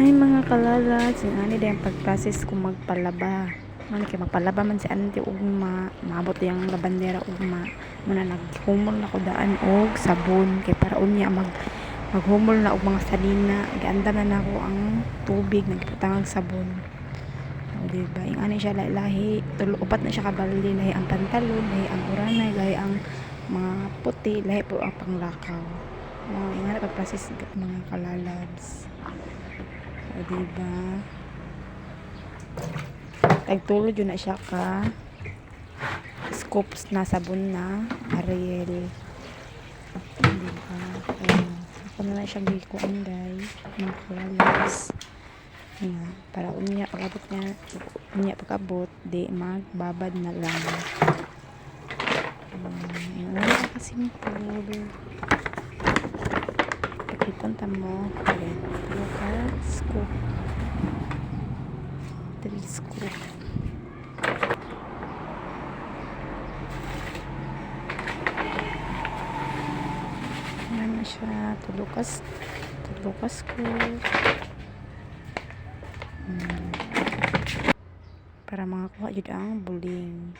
Hi mga kalala, sinani din ang pag-process kung magpalaba. Man kay magpalaba man si auntie ugma, maabot yung labandera ugma. Muna naghumol na ko daan og sabon kay para unya mag maghumol na og mga salina. Giandam na nako ang tubig nagputang sabon. O di ba? Yung ano siya lahi, tulo upat na siya kabaldi lahi ang pantalon, lahi ang uranay, lahi ang mga puti, lahi po ang panglakaw. Mga ingana pag-process mga kalalabs. O, diba? Tagtulod yun na siya ka. Scoops na sabon na. Ariel. Diba? Ayan. Ako na lang siya gikuan guys. Mga kalalas. Ayan. Para unya pagkabot niya. Unya pagkabot. Di magbabad na lang. Ayan. Ano na kasimple. Pakipunta mo. Ayan. Ano scoop. Ayan na siya. Tulukas. Tulukas ko. Hmm. Para makakuha yun ang buling.